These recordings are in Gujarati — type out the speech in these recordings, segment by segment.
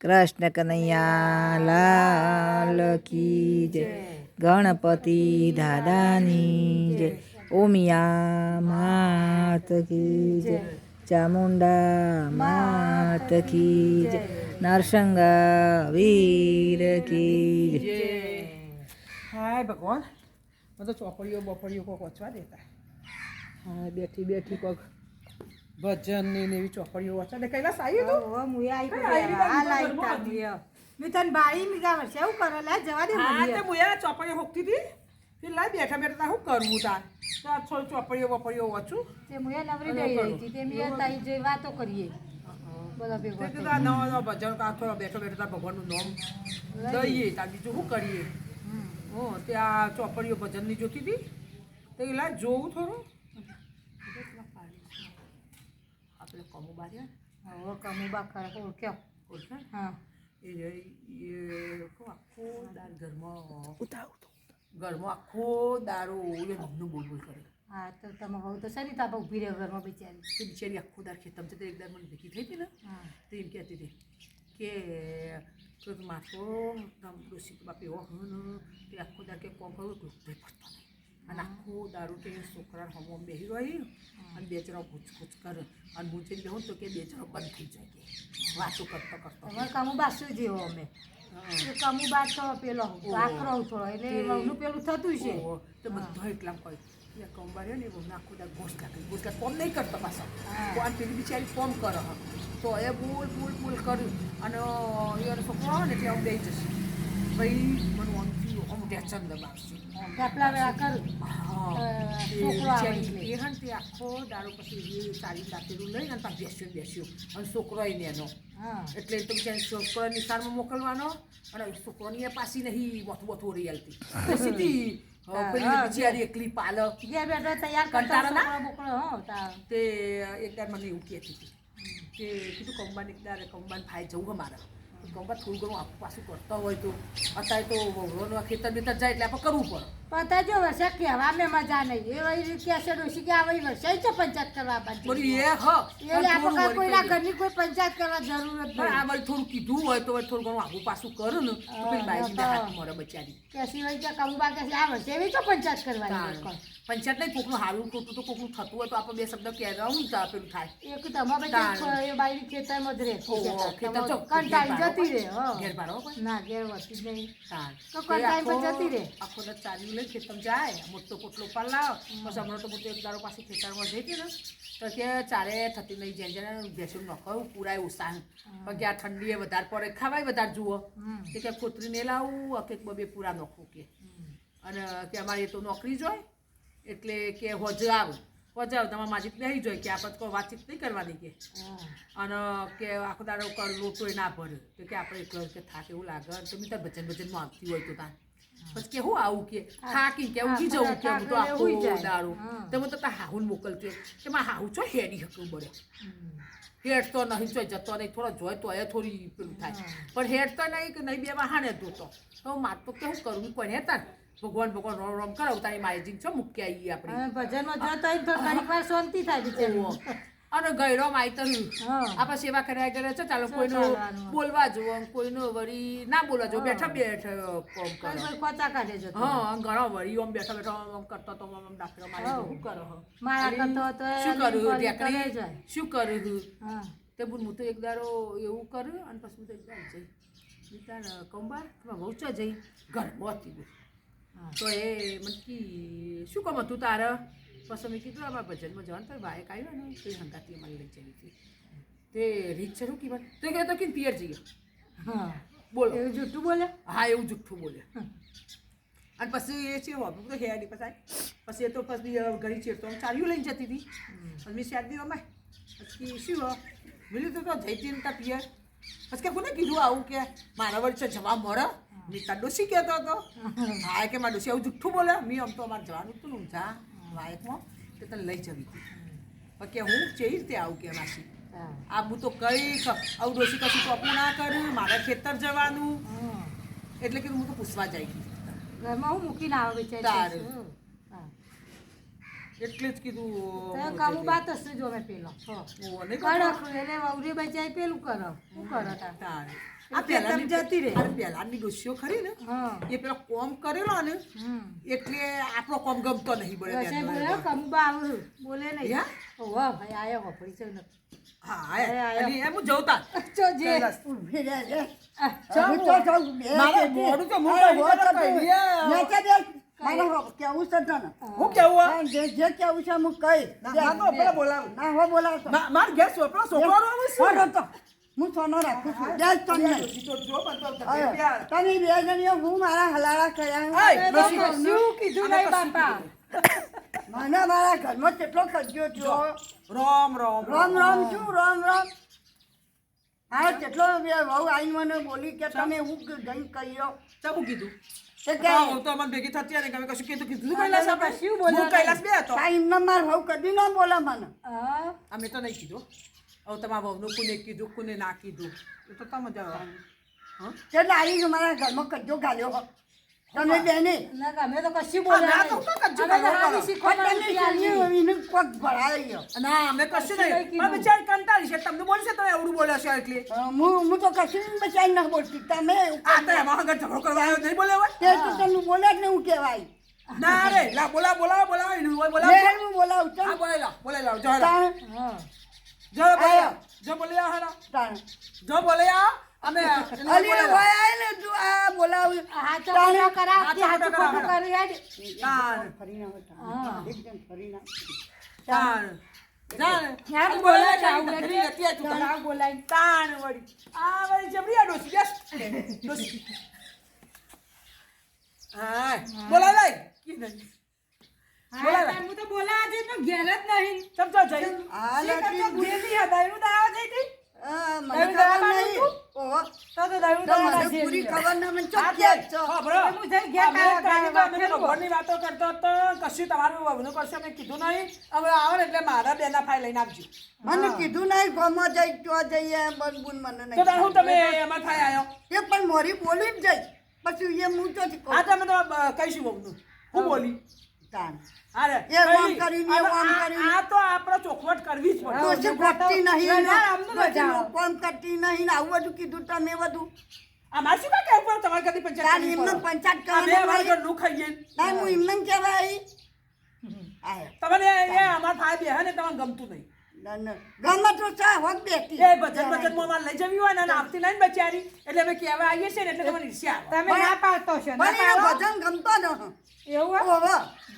કૃષ્ણ કનૈયા, લાલ કી જય. ગણપતિ દાદાની જય. ઓમિયા માત કી જય. ચામુંડા માત કી જય. નરસંગા વીર કી જય. હાય ભગવાન. બધો ચોપડીઓ બપડીઓ કોક વચવા દેતા. હા બેઠી બેઠી કોક ભજન ને એવી ચોપડીઓ વાંચે દે કૈલાસ આવ્યું તું આઈ કઈ આવી આ બાજુ લાઈ ઘરમાં તારી, હો. મેં તને બાળી મીગા વર્ષે એવું કરે લા જવા દે હા. તે મુયા ચોપડીઓ હોકતી હતી. તે લા બેઠા બેઠા શું કરવું તાર? તાર છો ચોપડીઓ વપડીઓ વાંચું તે મુએ નવરી અને રહી હતી. તે મેં તારી જોઈ વાતો કરીએ. બધા તે ભેગા નવા નવા ભજન કા થોડો બેઠો બેઠો તાર ભગવાનનું નામ દઈએ તાર બીજું શું કરીએ? હો તે આ ચોપડીઓ ભજનની જોતી હતી. તે લાય જોવું થોડું. આપણે કમુબા છે હવે કમુબા ખરા ઓળખ્યો ઓળખે હા. એ આખો દાર ઘરમાં? ઘરમાં આખો દારો એ મમ્મનું બોલ બોલ કરે. હા તો તમે હવે તો શરી તાપા ઊભી રહે ઘરમાં બિચારી? તે બિચારી આખો દાર ખેતમ છે તે એકદાર મને ભેગી થઈ હતી ને તો એમ કહેતી હતી કે તો માથો ડોસી બાપ એવો હં ને તે આખો દાર કે કોમ કરું તો પડતો નહીં. અને આખું દારૂ કે છોકરા હમો બેહી રહી અને બે જણા ઘૂચ કરે. અને હું લઉં તો કે બે જણા બંધ થઈ જાય. કે વાતો કરતો કરતો. અમારે કામું શું જેવો અમે. હા. બાદ તો પેલો વાકરો થોડો એટલે વહુનું પેલું થતું છે. તો બધો એટલા કહે એ કંબાર ને એવું નાખું દા ઘોસલા કરી. કાઢ ફોર્મ નહીં કરતો પાછો. કોણ પેલી બિચારી ફોર્મ કરો. તો એ બુલ બુલ બુલ કર્યું. અને એનો છોકરો આવે ને એટલે હું દઈ જશે. ભાઈ મને થયું આમ ટેન્શન દબાવશે. પેપલા વેળા કરું. હા. અ, એ છોકરો આવે એ તે આખો દારૂ પછી એ સારી લઈને અને બેસ્યો બેસ્યો. અને છોકરો એને એનો એટલે તો બિચારી છોકરો નિશાળમાં મોકલવાનો અને છોકરોની એ પાછી નહીં બોથું બોથું ઓરી આલતી સીધી અ, હા, પેલી હા, બિચારી એકલી પાલ તૈયાર કરતા કંટાળો ના? તાર. તે એકદાર મને એવું કહેતી હતી કે કીધું કંબાન એકદાર કંબાન ભાઈ જવું અમારે કંબા થોડું ઘણું આપું પાછું કરતા હોય તો અત્યારે તો વવરોનું ખેતર બેતર જાય એટલે આપણે કરવું પડે. પતા જો વર્ષે કહેવા મેં મજા નહીં. એ વહી છે ડોશી કે આ વર્ષે જ પંચાયત કરવા બાજુ? એ હ એટલે આપણે કાંઈ કોઈના ઘરની કોઈ પંચાયત કરવા જરૂર જ આ વળી થોડું કીધું હોય તો થોડું ઘણું આગું પાછું કરું ને તો પેલી બાઈજીને હા. હાથ મળે બચારી. કે સિવાય કે કંબા કે છે, આ વર્ષે એવી તો પંચાયત કરવાની પંચાયત નહીં કોકનું હારું ખોટું તો કોકનું થતું હોય તો આપણે બે શબ્દ કહેવા હું પેલું થાય. એક તમારે એ બાઈ ખેતરમાં જ રહે ખેતર કંટાળી જતી રહે. ઘેર બારો ના ઘેર વળતી નહીં. તો એ પર જતી રહે. આખો દાડો ચાલ્યું લઈ ખેતમ જાય. મોટો પોટલો પાલાવ બસ હમણાં તો મોટો એક દારો પાસે ખેતરમાં જઈ હતી ને. તો કે ચારે થતી નહીં જેમ જેને ભેંસું નખાયું પૂરાય પણ કે આ ઠંડીએ વધારે પડે. ખાવાય વધારે જુઓ. કે કોતરીને લાવું કે બબે પૂરા નખું કે. અને કે અમારે તો નોકરી જ હોય એટલે કે હોજ આવું. હોજ તમારા માજી બેસી જોઈ કે આપણે કોઈ વાતચીત નહીં કરવાની કે. અને કે આખો દાડો કર એ ના ભરે. તો કે આપણે એકલો કે થાક એવું લાગે. તો મેં તાર ભજન ભજનમાં આવતી હોય તો તાર પછી કે હું આવું કે? થાકી કે ઉઠી જવું કે હું તો આખો. દાડો. તો હું તો તાર હાહુન મોકલજો કે મારા હાહુ છો હેડી હકું બળે. હેડ તો નહીં ચોય જતો નહીં. થોડો જોય તો એ થોડી પેલું થાય. પણ હેડ તો નહીં કે નહીં બે વાહાને જોતો. તો માર તો કેવું કરું? કોઈ હેતા ને ભગવાન ભગવાન રોમ રોમ કરાવું તારી માયજી છો મૂકી આવીએ આપણે. ભજનમાં જતો તો ઘડીક વાર શાંતિ થાય બિચારી. અને ગયરો માયતર. આપણે સેવા કર્યા કરે છે ચાલો કોઈનું બોલવા જુઓ કોઈનું વળી ના બોલવા જુઓ બેઠા બેઠા કોમ કરો. કોચા કાઢે જતો હા ઘણો વળી આમ બેઠા બેઠો ઓમ કરતો તો ઓમ ડાકરો મારી શું કરો? મારા કરતો તો શું કરું? કરે જાય. શું કરું? હું? તે બોલ હું તો એક દારો એવું કર્યું અને પછી હું તો એક દાડો જઈ. વિચાર કંબાર બહુ ચા જઈ. ઘરમાં હતી. તો એ મને કી શું કામ હતું તારે? પછી મેં કીધું આમાં ભજનમાં જવાનું તો બાઈક આવ્યો ને તો એ હંગાતી અમારી લઈ જઈ હતી. તે રીત છે શું કીધું? તો એ કહેતો કે પિયર જઈએ. હા. બોલો. એવું જૂઠું બોલે? હા એવું જુઠ્ઠું બોલે. અને પછી એ છે હોબી તો હેડી પછી પછી એ તો પછી ઘડી ચેડતો આમ ચાલ્યું લઈને જતી હતી. પછી મેં શાદી અમાય. પછી શું હો મિલ્યું તો તો જઈતી ને તા પિયર. પછી કે કોને કીધું આવું કે મારા વચ્ચે જવા મળે? મેં તાર ડોસી કહેતો હતો. હા કે મારા ડોસી આવું જુઠ્ઠું બોલે. મેં આમ તો અમારે જવાનું હતું ને જા વાયકમાં કે તને લઈ જવી. હતી કે હું કેવી રીતે આવું કે માસી? આ હું તો કઈ આવું ડોસી કશું ચોપું ના કર્યું મારા ખેતર જવાનું. એટલે કે હું તો પૂછવા જાય. ઘરમાં હું મૂકીને આવે. બિચારી હા એટલે જ કીધું કામું બાત હશે જો મેં પેલો. હો. કડક એટલે વવરી બચાઈ પેલું કરો. શું કરો તારે. આ પેલા જતી રે પેલાની પહેલાની ખરી ને? એ પેલો કોમ કરેલો ને એટલે આપણો કોમ ગમતો નહીં. બોલે કમુબા આવું બોલે નહીં. યા? ભાઈ આયા હોપડી છે ને. હા. એમ હું મારે કહી કેવું છે તને. હું કેવું જે જે કેવું છે હું. ના, તો પેલા બોલાવું. ના, હો. માર છોકરો આવે છે. તો. હું સોનો રાખું છું. બે. તમે બે જણીઓ હું મારા હલાળા કર્યા કીધું નહીં બાપા મને મારા ઘરમાં કેટલો ખર્ચો છો રોમ રોમ રોમ રામ શું રોમ રામ હા કેટલો વહુ આઈને મને બોલી કે તમે હું જઈને કહ્યો ચાબુ કીધું તે કે હા, હું તો મને ભેગી થતી હતી કે અમે કશું કીધું કીધું કૈલાસ આપણે? કશું બોલ્યા હું કૈલાસ બે હતો. ટાઈમ ના માર વહુ કદી ના બોલે મને. હા. અમે તો નહીં કીધું. હવે તમારા વહુનું કોને કીધું કોને ના કીધું? એ તો તમે જાઓ હા. આવી મારા ઘરમાં કજો ગાલ્યો. તમે બેને. અમે તો કશું બોલ્યા તો નહીં. તો ભરાઈ ગયો ના અમે કશું નહીં. નહીં પણ બિચારી કંટાળી છે. તમને બોલશે તો એવડું બોલ્યા છે એટલે. હું હું તો કશું બચાઈ ના બોલતી. તમે આ તો એમાં આગળ ઝઘડો કરવા આવ્યો નહીં બોલે તે તો તમને બોલે જ ને હું કહેવાય. ના રે લા બોલા બોલા બોલા એનું હોય બોલા હું બોલાવું હા છું બોલે લા બોલે જો હા જો બોલ્યા. જો બોલે જો બોલે આ અમે એનું અલી બોલે આય ને તું આ બોલાવું. કરી હેડ. ફરી ના હા. એકદમ ફરી ના બોલાય જાવું તું તાણ. તાણ બોલાય. તાણ વળી. આ વળી જબરી આ ડોસી. બેસ. ડોસી. હા. બોલા લઈ કી બોલાય. હું તો બોલાવા જઈ પણ ઘેર જ નહીં. સમજો જઈ. આ. ભૂલેલી આ દારૂ દાવા જઈ હતી? મને ખબર નહીં. ઓહો. તો તો દારૂ તો મને પૂરી ખબર ના મને હા, ચોક્કસ છો. હા, હું જઈ ઘેર અમે તારા કાંઈ ગાળા તો અમે તો ફેરવો. ભગવાનની વાતો કરતો હતો કશું તમારું વહુનું કશું અમે કીધું નહીં. હવે આવો ને એટલે મારા બેના ફાઈ લઈને આપજો મને કીધું નહીં ગમો જઈ તો જઈએ બનબુન મને તો નહીં હું તમે એમાં ફાઈ આવ્યો એ પણ મોરી બોલી જ જઈ પછી એ હું તો આ તમે તો કહીશું વહુનું. હું. બોલી? તાણ. અરે એ આમ કરીને, એ આમ કરીને. આ તો આપણે ચોખવટ કરવી જ પડે. ડોશી ગોતતી નહીં ને ના, આમનું ડોશી કોમ કરતી નહીં ને આવું બધું કીધું તમે બધું. અમારે શું કાંઈ કહેવું પડે તમારે કદી પંચાયત એમને પંચાયત અમે કરવાના અમારા. ઘરનું ખાઈએ. હું એમને કહેવાય. એ અમારા ફાઈ હે ને તમને ગમતું નહીં. ગમે તો ચા હોત બેઠી એ ભજન ભજનમાં લઈ જવી હોય ને અને નહીં બચારી. એટલે અમે કહેવા આવીએ છીએ ને એટલે તમને ઈર્ષ્યા તમે ના પાડતો છો ના પાડો? ભજન ગમતો ન એવું ઓહો.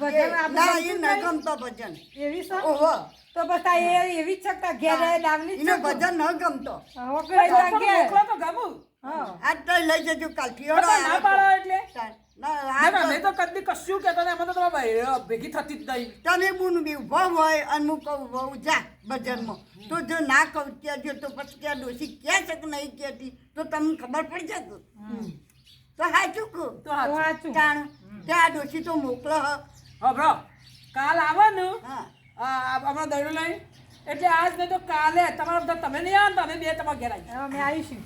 ભજન આપણે એ ન ગમતો ભજન. એવી છો? ઓહો. તો બતા એ એવી જ છે ઘેર એ એને ભજન ન ગમતો. હવે તો ગમું. આજ તો લઈ જજો કાલથી ના પાડો એટલે. ના ના, મેં તો કદી કશું કહેતો નહીં. અમે તો તમારા ભાઈ ભેગી થતી જ નહીં. તમે બુન બી ઊભો હોય અને હું કહું બહુ જા ભજનમાં તો જો ના કહું કહેજો તો પછી ક્યાં ડોસી ક્યાં છે કે નહીં કહેતી તો તમને ખબર પડી જતું તો. સાચું કહું. તો. સાચું. જાણ ત્યાં ડોસી તો મોકલો હ. બ્રો. કાલ આવવાનું ને હા. આ હમણાં દડું લઈ એટલે આજ નહીં તો કાલે તમારા બધા તમે નહીં આવો તમે બે તમારા ઘેર આવી અમે આવીશું.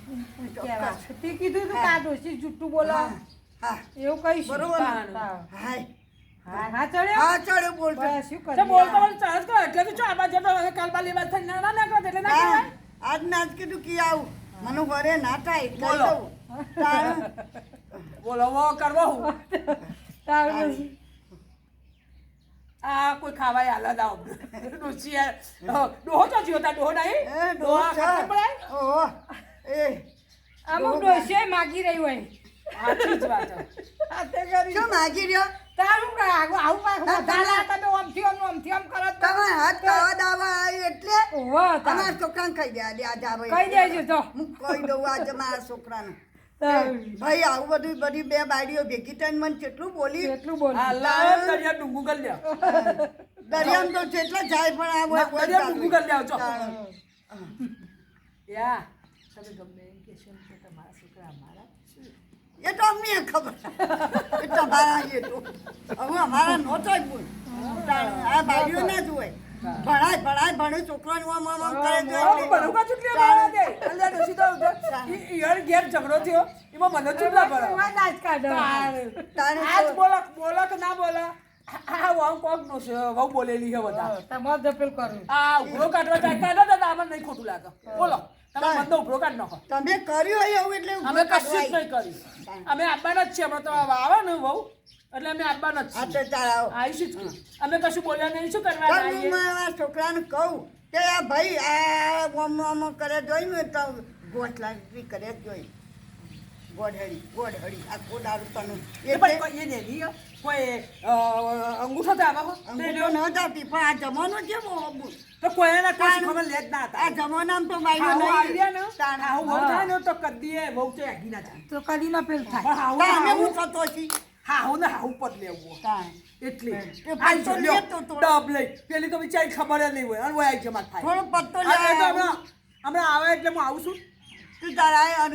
તે કીધું તું કા આ ડોશી જુઠ્ઠું બોલો. એવું કહીશું. બરોબર હા. ચડ્યો? હા ચાલો બોલતો શું કરે? બોલતો બોલ ચાલ કરો એટલે તો ચાર બાજુ તો કાલ બાલી બાદ થઈ ના ના કરો એટલે ના કહેવાય. આજ ના જ કીધું કે આવું. મને વરે ના થાય બોલો. બોલો કરવો હું. તારું આ કોઈ ખાવાય આલા દાવ. ડોસી ડોહો તો જીવો તા ડોહો નહીં? એ ડોહા. ખાતે પડાય ઓહો. એ. અમુક ડોશીએ માગી રહી હોય. સાચી જ વાત આતે કરી. શું માગી રહ્યો? તારું કે આવું આવું ના, વધારે તમે આમથી આમ આમથી ઓમ કરો તમે હાથ કાવા દાવા આવી એટલે ઓહો. તમારા છોકરાને કહી દે આજે આજે આવે કહી દેજો તો. હું કહી દઉં આજે મારા છોકરાને. ભાઈ આવું બધું બધી બે બાડીઓ ભેગી થઈને મને કેટલું બોલી એટલું બોલી. દરિયા ડુંગુ કરી લ્યા. દરિયામાં તો જેટલા જાય પણ આ હોય દરિયા ડુંગુ કરી લ્યા છો યા તમે ગમે એમ કહેશો ને કે તમારા છોકરા અમારા એ તો અમને ખબર. એ તમારા એ તો હવે અમારા નહોતો જ બોલ આ બાડીઓ ના જ હોય. ભણાય ભણાય ભણે છોકરાનું આમ આમ આમ કરે છે. આમ એટલે. બરોબર દે. અલ્યા ડોશી તો ઈ- ઈ યાર ઘેર ઝઘડો થયો એમાં મને ચૂંટલા પડે એમાં દાજ કાઢો. તાણે આજ તો- બોલો બોલો કે ના બોલો? આ વહુ કોક નો છે વહુ બોલેલી છે બધા. તમારે જપેલ કરું. આ ઉભરો કાઢવા જાય ન દાદા આમાં નહીં ખોટું લાગે. બોલો તમે બંધો કાઢ નાખો. તમે કર્યું એવું એટલે અમે કશું જ નહીં કર્યું. અમે આપવાના જ છીએ હમણાં તો આવે ને વહુ એટલે અમે આપવાના જ છીએ ચાલ. આવો આવીશું અમે કશું બોલ્યા નહીં શું કરવા મારા છોકરાને કહું કે આ ભાઈ આ ઓમ ઓમ કરે જોઈ ને તો ગોઠલા કરે જ જોઈ. ગોઢડી ગોઢડી આ કોડારું તનું એ પણ કોઈ એ હો. કોઈ અંગૂઠો તો આવા. અંગૂઠો ન જાતી પણ આ જમાનો કેવો તો કોઈ એના કોઈ શીખવામાં લે જ ના હતા આ જમાનામાં તો ગયા ને. તાણ. થાય તો કદીએ વહુ તો આગી ના જાય. તો કદી ના પેલ થાય હું થતો છી? હાહુ ને હાહુ પદ લેવું. એટલે. લેતો તો. ડબ લઈ. પેલી તો બિચારી ખબર જ નહીં હોય. અને વયા જમા થાય. થોડો પત્તો લે હમણાં હમણાં આવે એટલે હું આવું છું? તું તારા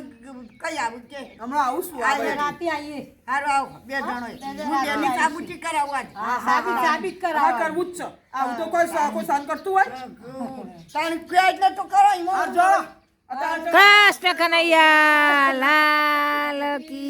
કઈ આવું કે? હમણાં આવું છું આ આવે. રાતે આવીએ હારું આવ. બે જણો હું બેની સાબુચી કરાવું આજ. સાબિત સાબિત હા, કરવું. જ છે. આવું તો કોઈ કોઈ સહન કરતું હોય? તાણ કે એટલે તો કરો એમાં જો. કૃષ્ણ કનૈયા લાલ કી